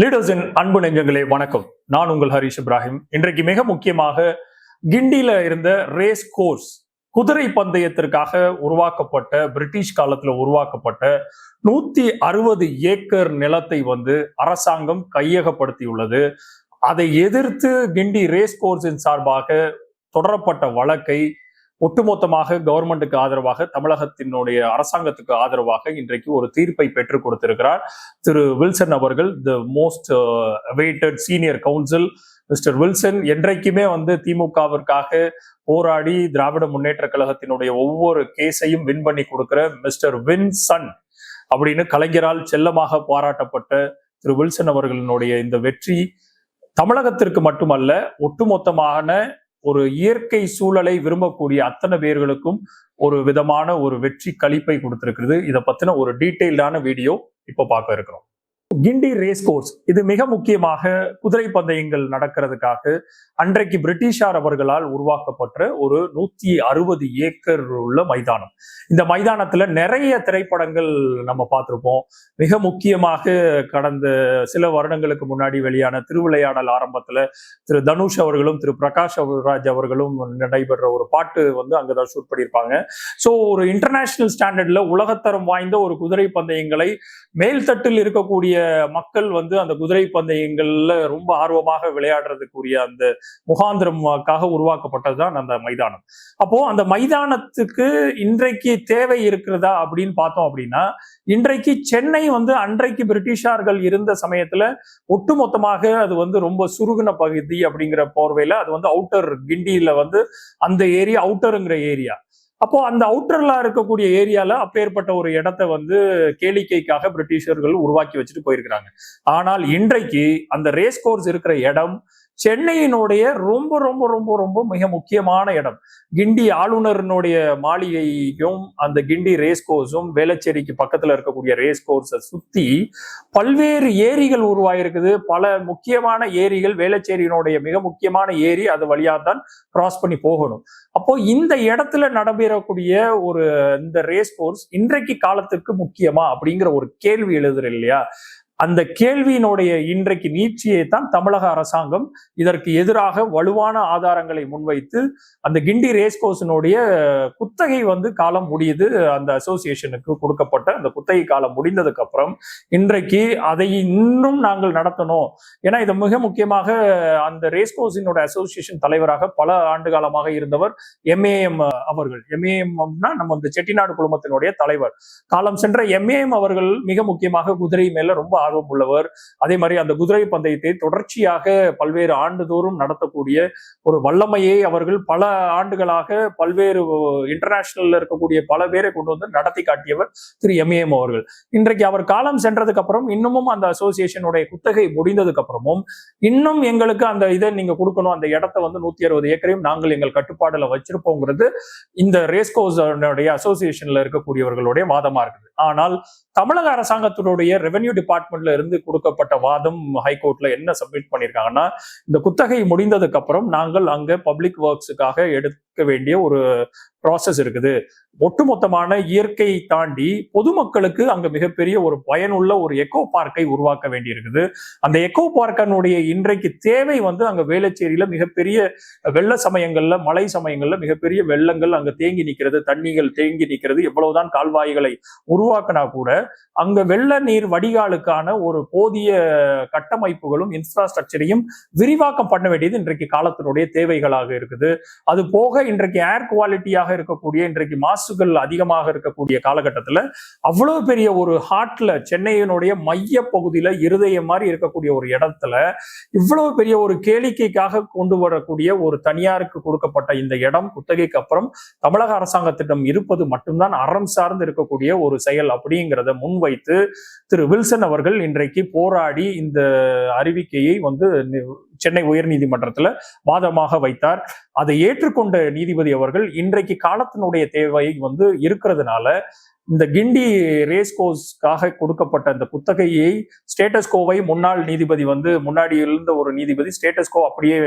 லீடர்ஸின் அன்பு நெஞ்சங்களே வணக்கம். நான் உங்கள் ஹரிஷ் இப்ராஹிம். இன்றைக்கு மிக முக்கியமாக கிண்டியில இருந்த ரேஸ் கோர்ஸ் குதிரை பந்தயத்திற்காக உருவாக்கப்பட்ட பிரிட்டிஷ் காலத்துல உருவாக்கப்பட்ட நூத்தி அறுபது ஏக்கர் நிலத்தை வந்து அரசாங்கம் கையகப்படுத்தியுள்ளது. அதை எதிர்த்து கிண்டி ரேஸ் கோர்ஸின் சார்பாக தொடரப்பட்ட வழக்கை ஒட்டுமொத்தமாக கவர்மெண்ட்டுக்கு ஆதரவாக தமிழகத்தினுடைய அரசாங்கத்துக்கு ஆதரவாக இன்றைக்கு ஒரு தீர்ப்பை பெற்றுக் கொடுத்திருக்கிறார். திரு வில்சன் அவர்கள் the most awaited senior council mister Wilson என்றைக்குமே வந்து திமுகவிற்காக போராடி திராவிட முன்னேற்ற கழகத்தினுடைய ஒவ்வொரு கேஸையும் வின் பண்ணி கொடுக்கிற மிஸ்டர் வின்சன் அப்படின்னு கலைஞரால் செல்லமாக பாராட்டப்பட்ட திரு வில்சன் அவர்களினுடைய இந்த வெற்றி தமிழகத்திற்கு மட்டுமல்ல ஒட்டுமொத்தமான ஒரு இயற்கை சூழலை விரும்பக்கூடிய அத்தனை பேர்களுக்கும் ஒரு விதமான ஒரு வெற்றி கழிப்பை கொடுத்திருக்கிறது. இதை பத்தின ஒரு டீட்டெயில்டான வீடியோ இப்போ பார்க்க இருக்கிறோம். Guindy race course. இது மிக முக்கியமாக குதிரை பந்தயங்கள் நடக்கிறதுக்காக அன்றைக்கு பிரிட்டிஷார் அவர்களால் உருவாக்கப்பட்ட ஒரு நூத்தி அறுபது ஏக்கர் உள்ள மைதானம். இந்த மைதானத்துல நிறைய திரைப்படங்கள் நம்ம பார்த்திருப்போம். மிக முக்கியமாக கடந்த சில வருடங்களுக்கு முன்னாடி வெளியான திருவிளையாடல் ஆரம்பத்துல திரு தனுஷ் அவர்களும் திரு பிரகாஷ் ராஜ் அவர்களும் நடைபெற ஒரு பாட்டு வந்து அங்கதான் ஷூட் பண்ணியிருப்பாங்க. ஸோ ஒரு இன்டர்நேஷனல் ஸ்டாண்டர்ட்ல உலகத்தரம் வாய்ந்த ஒரு குதிரை பந்தயங்களை மேல்தட்டில் இருக்கக்கூடிய மக்கள் வந்து அந்த குதிரை பந்தயங்கள்ல ரொம்ப ஆர்வமாக விளையாடுறதுக்குரிய அந்த முகாந்திரமாக்காக உருவாக்கப்பட்டதுதான் அந்த மைதானம். அப்போ அந்த மைதானத்துக்கு இன்றைக்கு தேவை இருக்கிறதா அப்படின்னு பார்த்தோம் அப்படின்னா இன்றைக்கு சென்னை வந்து அன்றைக்கு பிரிட்டிஷார்கள் இருந்த சமயத்துல ஒட்டுமொத்தமாக அது வந்து ரொம்ப சுருகுன பகுதி அப்படிங்கிற போர்வையில அது வந்து அவுட்டர் கிண்டியில வந்து அந்த ஏரியா அவுட்டருங்கிற ஏரியா. அப்போ அந்த அவுட்டர்ல இருக்கக்கூடிய ஏரியால அப்பேற்பட்ட ஒரு இடத்த வந்து கேளிக்கைக்காக பிரிட்டிஷர்கள் உருவாக்கி வச்சுட்டு போயிருக்கிறாங்க. ஆனால் இன்றைக்கு அந்த ரேஸ் கோர்ஸ் இருக்கிற இடம் சென்னையினுடைய ரொம்ப ரொம்ப ரொம்ப ரொம்ப மிக முக்கியமான இடம். கிண்டி ஆளுநரினுடைய மாளிகையும் அந்த கிண்டி ரேஸ் கோர்ஸும் வேளச்சேரிக்கு பக்கத்துல இருக்கக்கூடிய ரேஸ் கோர்ஸை சுத்தி பல்வேறு ஏரிகள் உருவாயிருக்குது. பல முக்கியமான ஏரிகள் வேளச்சேரியினுடைய மிக முக்கியமான ஏரி அது வழியா தான் கிராஸ் பண்ணி போகணும். அப்போ இந்த இடத்துல நடைபெறக்கூடிய ஒரு இந்த ரேஸ் கோர்ஸ் இன்றைக்கு காலத்துக்கு முக்கியமா அப்படிங்கிற ஒரு கேள்வி எழுதுற இல்லையா? அந்த கேள்வியினுடைய இன்றைக்கு நீட்சியை தான் தமிழக அரசாங்கம் இதற்கு எதிராக வலுவான ஆதாரங்களை முன்வைத்து அந்த கிண்டி ரேஸ்கோஸினுடைய குத்தகை வந்து காலம் முடியுது அந்த அசோசியேஷனுக்கு கொடுக்கப்பட்ட அந்த குத்தகை காலம் முடிந்ததுக்கு அப்புறம் இன்றைக்கு அதை இன்னும் நாங்கள் நடத்தணும். ஏன்னா இது மிக முக்கியமாக அந்த ரேஸ் அசோசியேஷன் தலைவராக பல ஆண்டு காலமாக இருந்தவர் எம்ஏஎம் அவர்கள். எம்ஏஎம்னா நம்ம இந்த செட்டிநாடு குழுமத்தினுடைய தலைவர். காலம் சென்ற எம்ஏஎம் அவர்கள் மிக முக்கியமாக குதிரை மேல ரொம்ப ஆர்வம் உள்ளவர். அதே மாதிரி அந்த குதிரை பந்தயத்தை தொடர்ச்சியாக பல்வேறு ஆண்டுதோறும் நடத்தக்கூடிய ஒரு வல்லமையை அவர்கள் பல ஆண்டுகளாக பல்வேறு இன்டர்நேஷனல்ல இருக்கக்கூடிய பல பேரை கொண்டு வந்து நடத்தி காட்டியவர் திரு எம்ஏஎம் அவர்கள். இன்றைக்கு அவர் காலம் சென்றதுக்கு அப்புறம் இன்னமும் அந்த அசோசியேஷனுடைய குத்தகை முடிந்ததுக்கு அப்புறமும் இன்னும் எங்களுக்கு அந்த இதை நீங்க கொடுக்கணும் அந்த இடத்த வந்து நூத்தி அறுபது ஏக்கரையும் நாங்கள் எங்கள் கட்டுப்பாடுல வச்சிருப்போங்கிறது இந்த ரேஸ்கோஸனுடைய அசோசியேஷன்ல இருக்கக்கூடியவர்களுடைய வாதமா இருக்குது. ஆனால் தமிழக அரசாங்கத்தினுடைய ரெவென்யூ டிபார்ட்மெண்ட்ல இருந்து கொடுக்கப்பட்ட வாதம் ஹைகோர்ட்ல என்ன சப்மிட் பண்ணியிருக்காங்கன்னா இந்த குத்தகை முடிந்ததுக்கு அப்புறம் நாங்கள் அங்க பப்ளிக் ஒர்க்ஸுக்காக எடுக்க வேண்டிய ஒரு ப்ராசஸ் இருக்குது. ஒட்டுமொத்தமான இயற்கை தாண்டி பொதுமக்களுக்கு அங்க மிகப்பெரிய ஒரு பயனுள்ள ஒரு எக்கோ பார்க்கை உருவாக்க வேண்டியிருக்குது. அந்த எக்கோ பார்க்கனுடைய இன்றைக்கு தேவை வந்து அங்க வேளச்சேரியில மிகப்பெரிய வெள்ள சமயங்கள்ல மழை சமயங்கள்ல மிகப்பெரிய வெள்ளங்கள் அங்க தேங்கி நிற்கிறது தண்ணிகள் தேங்கி நிற்கிறது எவ்வளவுதான் கால்வாய்களை உருவாக்கினா கூட அங்க வெள்ள நீர் வடிகாலுக்கான ஒரு போதிய கட்டமைப்புகளும் இன்ஃப்ராஸ்ட்ரக்சரையும் விரிவாக்கம் பண்ண வேண்டியது இன்றைக்கு காலத்தினுடைய தேவைகளாக இருக்குது. அது போக இன்றைக்கு ஏர் குவாலிட்டியாக இருக்கக்கூடிய இன்றைக்கு மாசுகள் அதிகமாக இருக்கக்கூடிய காலகட்டத்துல அவ்வளவு பெரிய ஒரு ஹார்ட்ல சென்னையினுடைய மைய பகுதியில இருதயம் மாதிரி இருக்கக்கூடிய ஒரு இடத்துல இவ்வளவு பெரிய ஒரு கேளிக்கைக்காக கொண்டு வரக்கூடிய ஒரு தனியாருக்கு கொடுக்கப்பட்ட இந்த இடம் குத்தகைக்கு அப்புறம் தமிழக அரசாங்கத்திடம் இருப்பது மட்டும்தான் அறம் சார்ந்து இருக்கக்கூடிய ஒரு செயல் அப்படிங்கிறத முன்வைத்து திரு வில்சன் அவர்கள் இன்றைக்கு போராடி இந்த அறிவிக்கையை வந்து சென்னை உயர்நீதிமன்றத்தில் வாதமாக வைத்தார். அதை ஏற்றுக்கொண்ட நீதிபதி அவர்கள் இன்றைக்கு காலத்தினுடைய தேவை வந்து இருக்கிறதுனால இந்த கிண்டி ரேஸ் கோஸ்க்காக கொடுக்கப்பட்ட அந்த குத்தகையை ஸ்டேட்டஸ்கோவை முன்னாள் நீதிபதி வந்து முன்னாடி இருந்த ஒரு நீதிபதி ஸ்டேட்டஸ்கோ அப்படியே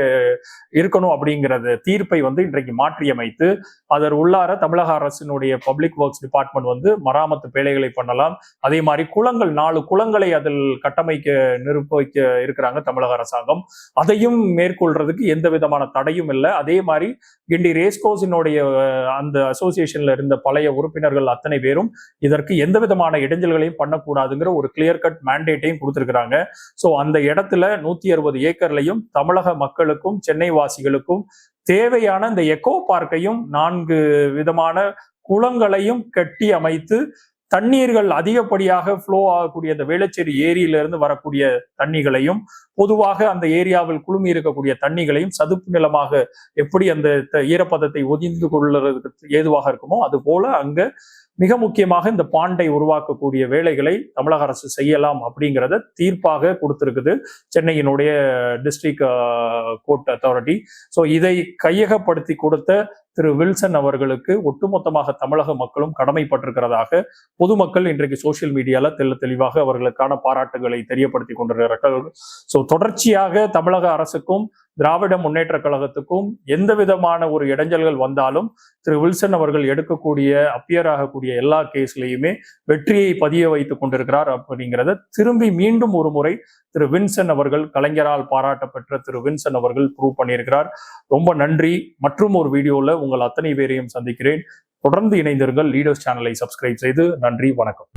இருக்கணும் அப்படிங்கிறத தீர்ப்பை வந்து இன்றைக்கு மாற்றியமைத்து அதர் உள்ளார தமிழக அரசினுடைய பப்ளிக் ஒர்க்ஸ் டிபார்ட்மெண்ட் வந்து மராமத்து வேலைகளை பண்ணலாம். அதே மாதிரி குளங்கள் நாலு குளங்களை அதில் கட்டமைக்க நிரூபிக்க இருக்கிறாங்க தமிழக அரசாங்கம். அதையும் மேற்கொள்றதுக்கு எந்த விதமான தடையும் இல்லை. அதே மாதிரி கிண்டி ரேஸ்கோஸினுடைய அந்த அசோசியேஷன்ல இருந்த பழைய உறுப்பினர்கள் அத்தனை பேரும் இதற்கு எந்த விதமான இடைஞ்சல்களையும் பண்ணக்கூடாதுங்கிற ஒரு கிளியர் கட் மேண்டேட்டையும் கொடுத்துருக்குறாங்க. ஸோ அந்த இடத்துல நூத்தி அறுபது ஏக்கர்லையும் தமிழக மக்களுக்கும் சென்னை வாசிகளுக்கும் தேவையான இந்த எக்கோ பார்க்கையும் நான்கு விதமான குளங்களையும் கட்டி அமைத்து தண்ணீர்கள் அதிகப்படியாக ஃப்ளோ ஆகக்கூடிய அந்த வேளச்சேரி ஏரியிலிருந்து வரக்கூடிய தண்ணிகளையும் பொதுவாக அந்த ஏரியாவில் குழுமி இருக்கக்கூடிய தண்ணிகளையும் சதுப்பு நிலமாக எப்படி அந்த ஈரப்பதத்தை ஒதிந்து கொள்ளுறதுக்கு ஏதுவாக இருக்குமோ அது போல அங்க மிக முக்கியமாக இந்த பாண்டை உருவாக்கக்கூடிய வேலைகளை தமிழக அரசு செய்யலாம் அப்படிங்கிறத தீர்ப்பாக கொடுத்திருக்குது சென்னையினுடைய டிஸ்ட்ரிக்ட் கோர்ட் அத்தாரிட்டி ஸோ இதை கையகப்படுத்தி கொடுத்த திரு வில்சன் அவர்களுக்கு ஒட்டுமொத்தமாக தமிழக மக்களும் கடமைப்பட்டிருக்கிறதாக பொதுமக்கள் இன்றைக்கு சோசியல் மீடியால தெல்ல தெளிவாக அவர்களுக்கான பாராட்டுகளை தெரியப்படுத்தி கொண்டிருக்கிறார்கள். ஸோ தொடர்ச்சியாக தமிழக அரசுக்கும் திராவிட முன்னேற்ற கழகத்துக்கும் எந்த விதமான ஒரு இடைஞ்சல்கள் வந்தாலும் திரு வில்சன் அவர்கள் எடுக்கக்கூடிய அப்பியர் ஆகக்கூடிய எல்லா கேஸ்லையுமே வெற்றியை பதிய வைத்துக் கொண்டிருக்கிறார் அப்படிங்கிறத திரும்பி மீண்டும் ஒரு முறை திரு வின்சன் அவர்கள் கலைஞரால் பாராட்டப்பெற்ற திரு வின்சன் அவர்கள் ப்ரூவ் பண்ணியிருக்கிறார். ரொம்ப நன்றி. மற்றும் ஒரு வீடியோல உங்கள் அத்தனை பேரையும் சந்திக்கிறேன். தொடர்ந்து இணைந்திருங்கள். லீடர்ஸ் சேனலை சப்ஸ்கிரைப் செய்து நன்றி வணக்கம்.